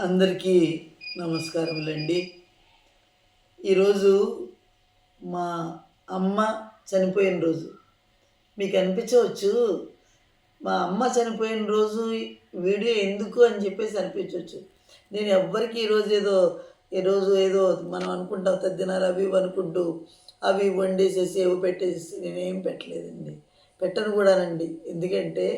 అందరికీ నమస్కారములండి. ఈరోజు మా అమ్మ చనిపోయిన రోజు. మీకు అనిపించవచ్చు మా అమ్మ చనిపోయిన రోజు వీడియో ఎందుకు అని చెప్పేసి అనిపించవచ్చు. నేను ఎవ్వరికి ఈరోజు ఏదో ఈరోజు ఏదో మనం అనుకుంటాం తద్దినాలు అవి ఇవి అనుకుంటూ అవి వండేసేసి ఏవో పెట్టేసేసి నేనేం పెట్టలేదండి. పెట్టను కూడానండి. ఎందుకంటే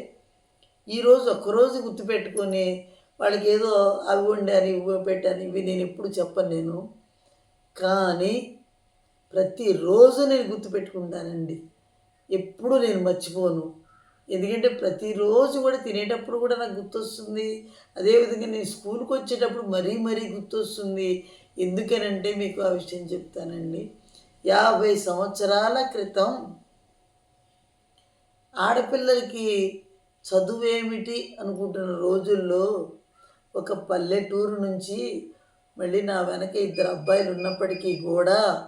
ఈరోజు ఒక్కరోజు గుర్తుపెట్టుకొని వాళ్ళకి ఏదో అవి వండాను ఇవి పెట్టాను ఇవి నేను ఎప్పుడు చెప్పను నేను. కానీ ప్రతిరోజు నేను గుర్తుపెట్టుకుంటానండి. ఎప్పుడు నేను మర్చిపోను. ఎందుకంటే ప్రతిరోజు కూడా తినేటప్పుడు కూడా నాకు గుర్తొస్తుంది. అదేవిధంగా నేను స్కూల్కి వచ్చేటప్పుడు మరీ మరీ గుర్తొస్తుంది. ఎందుకనంటే మీకు ఆ విషయం చెప్తానండి. యాభై సంవత్సరాల క్రితం ఆడపిల్లలకి చదువేమిటి అనుకుంటున్న రోజుల్లో ఒక పల్లెటూరు నుంచి మళ్ళీ నా వెనక ఇద్దరు అబ్బాయిలు ఉన్నప్పటికీ కూడా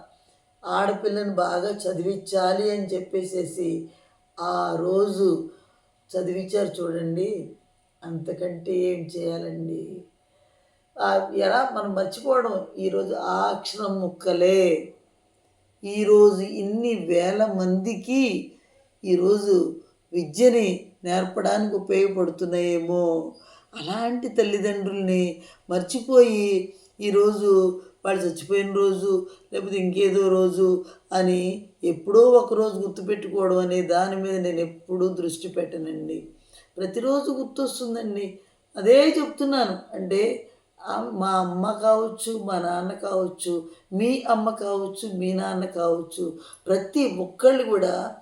ఆడపిల్లను బాగా చదివించాలి అని చెప్పేసేసి ఆ రోజు చదివించారు చూడండి. అంతకంటే ఏం చేయాలండి? ఎలా మనం మర్చిపోవడం? ఈరోజు ఆ అక్షరం ముక్కలే. ఈరోజు ఇన్ని వేల మందికి ఈరోజు విద్యని నేర్పడానికి ఉపయోగపడుతున్నాయేమో. అలాంటి తల్లిదండ్రుల్ని మర్చిపోయి ఈరోజు వాళ్ళు చచ్చిపోయిన రోజు లేకపోతే ఇంకేదో రోజు అని ఎప్పుడో ఒకరోజు గుర్తుపెట్టుకోవడం అనే దాని మీద నేను ఎప్పుడూ దృష్టి పెట్టనండి. ప్రతిరోజు గుర్తొస్తుందండి. అదే చెప్తున్నాను. అంటే మా అమ్మ కావచ్చు మా నాన్న కావచ్చు మీ అమ్మ కావచ్చు మీ నాన్న కావచ్చు ప్రతి ఒక్కళ్ళు కూడా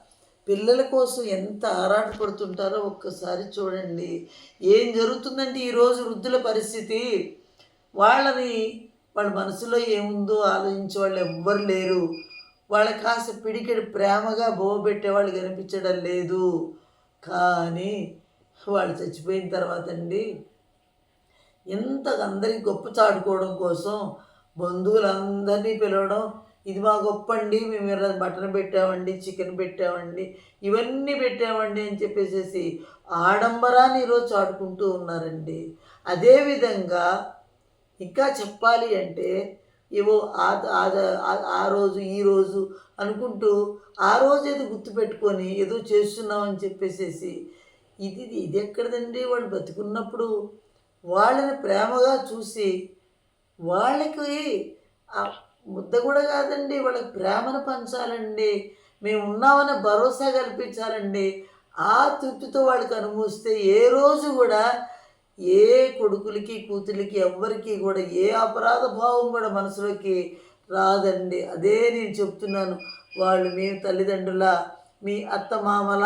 పిల్లల కోసం ఎంత ఆరాటపడుతుంటారో ఒక్కసారి చూడండి. ఏం జరుగుతుందంటే ఈరోజు వృద్ధుల పరిస్థితి. వాళ్ళని వాళ్ళ మనసులో ఏముందో ఆలోచించే వాళ్ళు ఎవ్వరు లేరు. వాళ్ళ కాస్త పిడికెడు ప్రేమగా బోబెట్టే వాళ్ళు కనిపించడం లేదు. కానీ వాళ్ళు చచ్చిపోయిన తర్వాత అండి ఎంత అందరికి గొప్ప చాటుకోవడం కోసం బంధువులందరినీ పిలవడం ఇది మా గొప్ప అండి మేము ఈరోజు మటన్ పెట్టామండి చికెన్ పెట్టామండి ఇవన్నీ పెట్టామండి అని చెప్పేసేసి ఆడంబరాన్ని ఈరోజు చాటుకుంటూ ఉన్నారండి. అదేవిధంగా ఇంకా చెప్పాలి అంటే ఏవో ఆ- ఆ- రోజు ఈ రోజు అనుకుంటూ ఆ రోజు ఏదో గుర్తుపెట్టుకొని ఏదో చేస్తున్నామని చెప్పేసేసి ఇది ఇది ఎక్కడదండి? వాళ్ళు బతుకున్నప్పుడు వాళ్ళని ప్రేమగా చూసి వాళ్ళకి ముద్ద కూడా కాదండి వాళ్ళకి ప్రేమను పంచాలండి మేము ఉన్నామని భరోసా కల్పించాలండి. ఆ తృప్తితో వాళ్ళకి అనుభవిస్తే ఏ రోజు కూడా ఏ కొడుకులకి కూతురికి ఎవ్వరికి కూడా ఏ అపరాధ భావం కూడా మనసులోకి రాదండి. అదే నేను చెప్తున్నాను వాళ్ళు మీ తల్లిదండ్రుల మీ అత్త మామల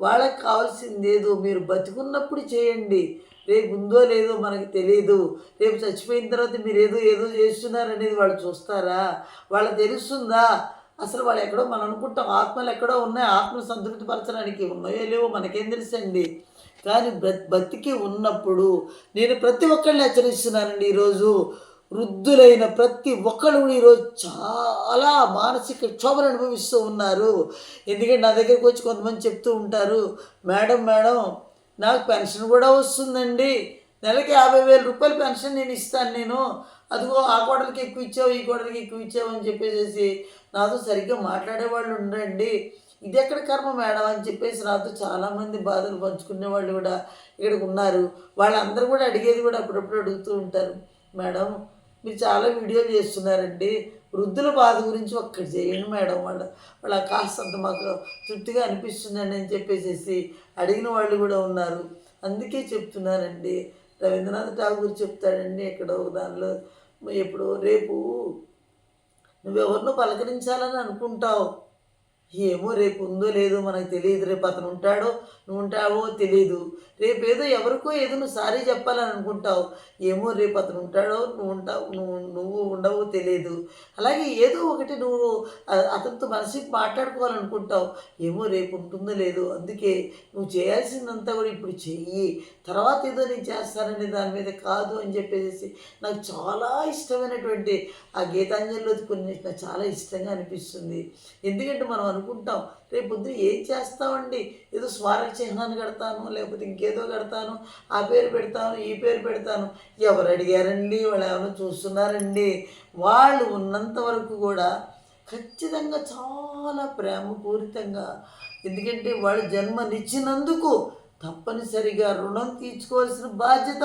వాళ్ళకి కావాల్సింది ఏదో మీరు బతికున్నప్పుడు చేయండి. రేపు ఉందో లేదో మనకి తెలియదు రేపు చచ్చిపోయిన తర్వాత మీరు ఏదో ఏదో చేస్తున్నారనేది వాళ్ళు చూస్తారా? వాళ్ళకి తెలుస్తుందా? అసలు వాళ్ళు ఎక్కడో మనం అనుకుంటాం ఆత్మలు ఎక్కడో ఉన్నాయి ఆత్మ సంతృప్తి పరచడానికి ఉన్నాయో లేవో మనకేం తెలుసండి? కానీ బ్ర- బతికి ఉన్నప్పుడు నేను ప్రతి ఒక్కరిని హెచ్చరిస్తున్నానండి ఈరోజు. వృద్ధులైన ప్రతి ఒక్కరు కూడా ఈరోజు చాలా మానసిక క్షోభను అనుభవిస్తూ ఉన్నారు. ఎందుకంటే నా దగ్గరికి వచ్చి కొంతమంది చెప్తూ ఉంటారు మేడం మేడం నాకు పెన్షన్ కూడా వస్తుందండి. నెలకి యాభై వేల రూపాయలు పెన్షన్ నేను ఇస్తాను నేను. అదిగో ఆ కోటలకి ఎక్కువ ఇచ్చావు ఈ కోటలకి ఎక్కువ ఇచ్చావు అని చెప్పేసి నాతో సరిగ్గా మాట్లాడే వాళ్ళు ఉండండి ఇది ఎక్కడ కర్మ మేడం అని చెప్పేసి నాతో చాలామంది బాధలు పంచుకునే వాళ్ళు కూడా ఇక్కడికి ఉన్నారు. వాళ్ళందరూ కూడా అడిగేది కూడా అప్పుడప్పుడు అడుగుతూ ఉంటారు. మేడం మీరు చాలా వీడియోలు చేస్తున్నారండి. వృద్ధుల బాధ గురించి ఒక్కటి చేయండి మేడం. వాళ్ళ వాళ్ళ కాస్తంత మాకు తృప్తిగా అనిపిస్తుందండి అని చెప్పేసి అడిగిన వాళ్ళు కూడా ఉన్నారు. అందుకే చెప్తున్నానండి. రవీంద్రనాథ్ ఠాగూర్ చెప్తాడండి ఇక్కడ ఒక దానిలో ఎప్పుడో రేపు నువ్వెవరినో పలకరించాలని అనుకుంటావు. ఏమో రేపు ఉందో లేదో మనకు తెలియదు. రేపు అతను ఉంటాడో నువ్వు ఉంటావో తెలియదు రేపు ఏదో ఎవరికో ఏదో నువ్వు సారీ చెప్పాలని అనుకుంటావు ఏమో రేపు అతను ఉంటాడో నువ్వు ఉంటావు నువ్వు నువ్వు ఉండవో తెలియదు అలాగే ఏదో ఒకటి నువ్వు అతనితో మనసుకి మాట్లాడుకోవాలనుకుంటావు. ఏమో రేపు ఉంటుందో లేదో అందుకే నువ్వు చేయాల్సిందంతా కూడా ఇప్పుడు చెయ్యి. తర్వాత ఏదో నేను చేస్తానని దాని మీద కాదు అని చెప్పేసి నాకు చాలా ఇష్టమైనటువంటి ఆ గీతాంజలిలో కొన్ని నాకు చాలా ఇష్టంగా అనిపిస్తుంది. ఎందుకంటే మనం అనుకుంటాం రేపు పొద్దున ఏం చేస్తామండి ఏదో స్మారక చిహ్నాన్ని కడతాను లేకపోతే ఇంకేదో కడతాను ఆ పేరు పెడతాను ఈ పేరు పెడతాను. ఎవరు అడిగారండి? వాళ్ళు ఎవరో చూస్తున్నారండి? వాళ్ళు ఉన్నంత వరకు కూడా ఖచ్చితంగా చాలా ప్రేమపూరితంగా ఎందుకంటే వాళ్ళు జన్మనిచ్చినందుకు తప్పనిసరిగా రుణం తీర్చుకోవాల్సిన బాధ్యత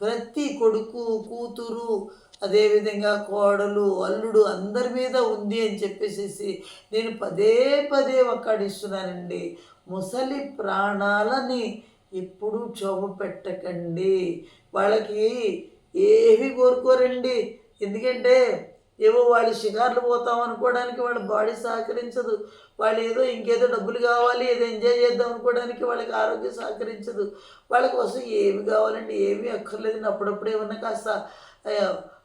ప్రతి కొడుకు కూతురు అదేవిధంగా కోడలు అల్లుడు అందరి మీద ఉంది అని చెప్పేసి నేను పదే పదే ఒక్కడిస్తున్నానండి ముసలి ప్రాణాలని ఎప్పుడూ క్షోభ పెట్టకండి. వాళ్ళకి ఏవి కోరుకోరండి? ఎందుకంటే ఏవో వాళ్ళు షికార్లు పోతాం అనుకోవడానికి వాళ్ళ బాడీ సహకరించదు. వాళ్ళు ఏదో ఇంకేదో డబ్బులు కావాలి ఏదో ఎంజాయ్ చేద్దాం అనుకోవడానికి వాళ్ళకి ఆరోగ్యం సహకరించదు. వాళ్ళ కోసం ఏమి కావాలండి? ఏమీ అక్కర్లేదు. అప్పుడప్పుడు ఏమన్నా కాస్త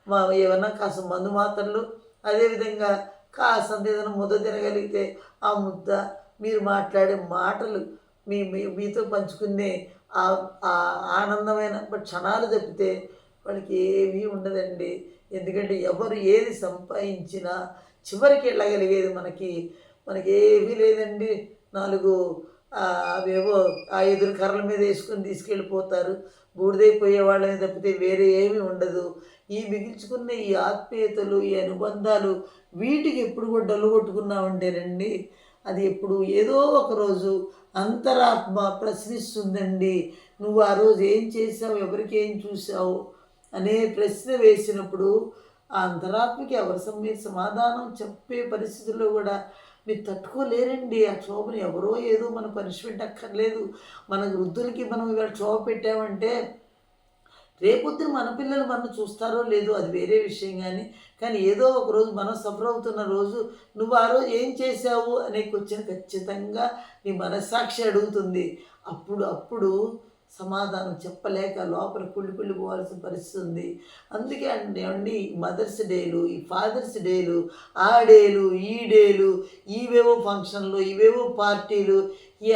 మా ఏమన్నా కాస్త మందు మాత్రలు అదేవిధంగా కాస్తంత ఏదైనా ముద్ద తినగలిగితే ఆ ముద్ద మీరు మాట్లాడే మాటలు మీ మీ- మీతో పంచుకునే ఆ ఆ ఆనందమైన క్షణాలు తప్పితే వాళ్ళకి ఏమీ ఉండదండి. ఎందుకంటే ఎవరు ఏది సంపాదించినా చివరికి వెళ్ళగలిగేది మనకి మనకి ఏమీ లేదండి. నాలుగు అవేవో ఆ ఎదురు కర్రల మీద వేసుకొని తీసుకెళ్ళిపోతారు. బూడిదైపోయే వాళ్ళని తప్పితే వేరే ఏమీ ఉండదు. ఈ మిగిల్చుకున్న ఈ ఆత్మీయతలు ఈ అనుబంధాలు వీటికి ఎప్పుడు కూడా డల్లు కొట్టుకున్నామంటేనండి అది ఎప్పుడు ఏదో ఒకరోజు అంతరాత్మ ప్రశ్నిస్తుందండి. నువ్వు ఆ రోజు ఏం చేసావు ఎవరికి ఏం చూసావు అనే ప్రశ్న వేసినప్పుడు ఆ అంతరాత్మకి ఎవరి మీరు సమాధానం చెప్పే పరిస్థితుల్లో కూడా మీరు తట్టుకోలేరండి. ఆ క్షోభను ఎవరో ఏదో మన పనిష్మెంట్ అక్కర్లేదు. మన వృద్ధులకి మనం ఇవాళ క్షోభ పెట్టామంటే రేపొద్దున మన పిల్లలు మనం చూస్తారో లేదో అది వేరే విషయం కానీ కానీ ఏదో ఒక రోజు మనం సఫర్ అవుతున్న రోజు నువ్వు ఆ రోజు ఏం చేసావు అనే క్వశ్చన్ ఖచ్చితంగా నీ మనస్సాక్షి అడుగుతుంది. అప్పుడు అప్పుడు సమాధానం చెప్పలేక లోపల కుళ్ళి కుళ్ళి పోవాల్సిన పరిస్థితి ఉంది. అందుకే అండి అండి మదర్స్ డేలు ఈ ఫాదర్స్ డేలు ఆ డేలు ఈ డేలు ఇవేవో ఫంక్షన్లు ఇవేవో పార్టీలు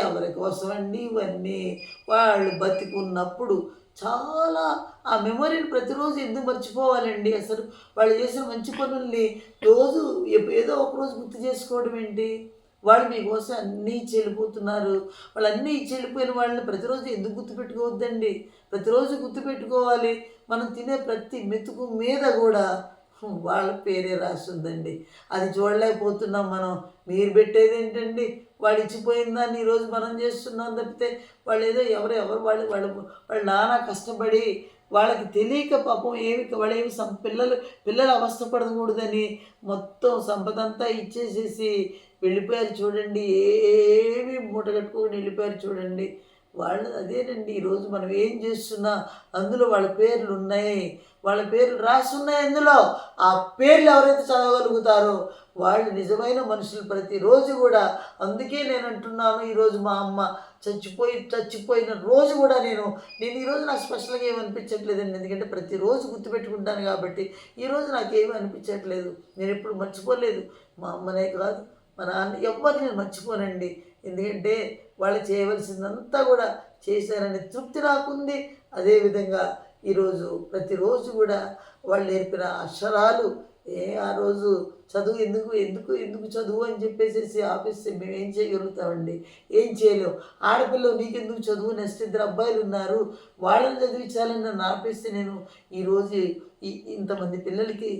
ఎవరి కోసం అండి ఇవన్నీ? వాళ్ళు బతికున్నప్పుడు చాలా ఆ మెమొరీని ప్రతిరోజు ఎందుకు మర్చిపోవాలండి? అసలు వాళ్ళు చేసిన మంచి పనుల్ని రోజు ఏదో ఒకరోజు గుర్తు చేసుకోవడం ఏంటి? వాళ్ళు మీకోసం అన్నీ చెల్లిపోతున్నారు వాళ్ళు అన్నీ చెల్లిపోయిన వాళ్ళని ప్రతిరోజు ఎందుకు గుర్తుపెట్టుకోవద్దండి? ప్రతిరోజు గుర్తుపెట్టుకోవాలి. మనం తినే ప్రతి మెతుకు మీద కూడా వాళ్ళ పేరే రాస్తుందండి అది చూడలేకపోతున్నాం మనం. మీరు పెట్టేది ఏంటండి? వాళ్ళు ఇచ్చిపోయిన దాన్ని ఈరోజు మనం చేస్తున్నాం తప్పితే వాళ్ళు ఏదో ఎవరు ఎవరు వాళ్ళు వాళ్ళు వాళ్ళు నానా కష్టపడి వాళ్ళకి తెలియక పాపం ఏమి వాళ్ళు ఏమి సం పిల్లలు పిల్లలు అవస్థపడకూడదని మొత్తం సంపదంతా ఇచ్చేసేసి వెళ్ళిపోయారు చూడండి ఏమి మూట కట్టుకొని వెళ్ళిపోయారు చూడండి. వాళ్ళు అదేనండి ఈరోజు మనం ఏం చేస్తున్నా అందులో వాళ్ళ పేర్లు ఉన్నాయి. వాళ్ళ పేర్లు రాసి ఉన్నాయి అందులో. ఆ పేర్లు ఎవరైతే చదవగలుగుతారో వాళ్ళు నిజమైన మనుషులు ప్రతిరోజు కూడా. అందుకే నేను అంటున్నాను ఈరోజు మా అమ్మ చచ్చిపోయి చచ్చిపోయిన రోజు కూడా నేను నేను ఈరోజు నాకు స్పెషల్గా ఏమి అనిపించట్లేదండి. ఎందుకంటే ప్రతిరోజు గుర్తుపెట్టుకుంటాను కాబట్టి ఈరోజు నాకేమీ అనిపించట్లేదు. నేను ఎప్పుడు మర్చిపోలేదు. మా అమ్మనే కాదు మా నాన్న ఎవ్వరు నేను మర్చిపోనండి. ఎందుకంటే వాళ్ళు చేయవలసిందంతా కూడా చేశారనే తృప్తి నాకుంది. అదేవిధంగా ఈరోజు ప్రతిరోజు కూడా వాళ్ళు నేర్పిన అక్షరాలు ఏ ఆ రోజు చదువు ఎందుకు ఎందుకు ఎందుకు చదువు అని చెప్పేసి ఆఫీస్ మేము ఏం చేయగలుగుతామండి? ఏం చేయలేం. ఆడపిల్లలు నీకెందుకు చదువు? నెక్స్ట్ ఇద్దరు అబ్బాయిలు ఉన్నారు. వాళ్ళని చదివించాలని నన్ను ఆపేస్తే నేను ఈరోజు ఇంతమంది పిల్లలకి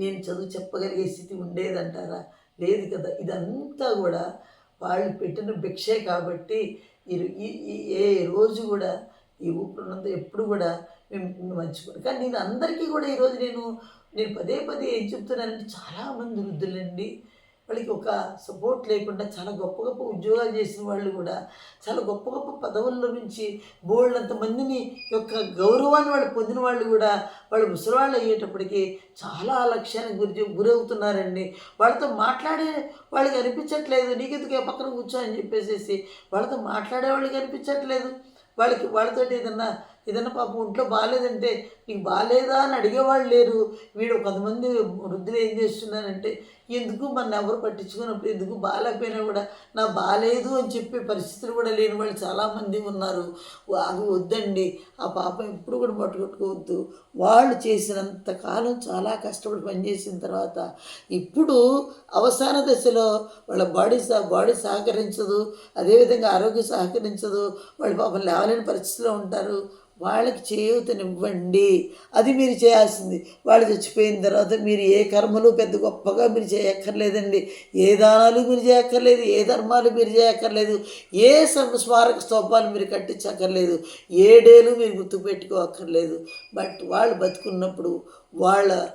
నేను చదువు చెప్పగలిగే స్థితి ఉండేదంటారా? లేదు కదా. ఇదంతా కూడా వాళ్ళు పెట్టిన భిక్షే కాబట్టి ఈ- ఈ- ఈ- ఏ రోజు కూడా ఈ ఊపిరినంత ఎప్పుడు కూడా మేము మర్చిపోను. కానీ నేను అందరికీ కూడా ఈరోజు నేను నేను పదే పదే ఏం చెప్తున్నానంటే చాలామంది వృద్ధులండి. వాళ్ళకి ఒక సపోర్ట్ లేకుండా చాలా గొప్ప గొప్ప ఉద్యోగాలు చేసిన వాళ్ళు కూడా చాలా గొప్ప గొప్ప పదవుల్లో నుంచి బోళ్ళంత మందిని యొక్క గౌరవాన్ని వాళ్ళు పొందిన వాళ్ళు కూడా వాళ్ళు ముసలివాళ్ళు అయ్యేటప్పటికీ చాలా లక్ష్యానికి గురి గురవుతున్నారండి. వాళ్ళతో మాట్లాడే వాళ్ళకి అనిపించట్లేదు నీకెందుకు ఏ పక్కన కూర్చో అని చెప్పేసి వాళ్ళతో మాట్లాడే వాళ్ళకి అనిపించట్లేదు. వాళ్ళకి వాళ్ళతోటి ఏదన్నా ఏదన్నా పాపం ఒంట్లో బాగాలేదంటే నీకు బాగాలేదా అని అడిగేవాళ్ళు లేరు. వీడు కొంతమంది వృద్ధులు ఏం చేస్తున్నారంటే ఎందుకు మన ఎవరు పట్టించుకున్నప్పుడు ఎందుకు బాగాలేకపోయినా కూడా నా బాగాలేదు అని చెప్పే పరిస్థితులు కూడా లేని వాళ్ళు చాలామంది ఉన్నారు. అది వద్దండి. ఆ పాప ఎప్పుడు కూడా పట్టుకొట్టుకోవద్దు. వాళ్ళు చేసినంత కాలం చాలా కష్టపడి పనిచేసిన తర్వాత ఇప్పుడు అవసాన దశలో వాళ్ళ బాడీ సహ బాడీ సహకరించదు. అదేవిధంగా ఆరోగ్యం సహకరించదు. వాళ్ళు పాపం లేవలేని పరిస్థితిలో ఉంటారు. వాళ్ళకి చేయూతనివ్వండి. అది మీరు చేయాల్సింది. వాళ్ళు చచ్చిపోయిన తర్వాత మీరు ఏ కర్మలు పెద్ద గొప్పగా మీరు చేయక్కర్లేదండి. ఏ దానాలు మీరు చేయక్కర్లేదు ఏ ధర్మాలు మీరు చేయక్కర్లేదు ఏ సం- స్మారక స్తూపాలు మీరు కట్టించక్కర్లేదు ఏ డేలు మీరు గుర్తుపెట్టుకోక్కర్లేదు బట్ వాళ్ళు బతుకున్నప్పుడు వాళ్ళ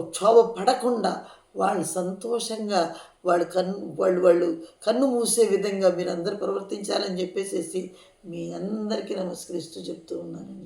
క్షోభ పడకుండా వాళ్ళు సంతోషంగా వాళ్ళు కన్ను వాళ్ళు వాళ్ళు కన్ను మూసే విధంగా మీరు అందరూ ప్రవర్తించాలని చెప్పేసేసి మీ అందరికీ నమస్కరిస్తూ చెప్తూ ఉన్నానండి.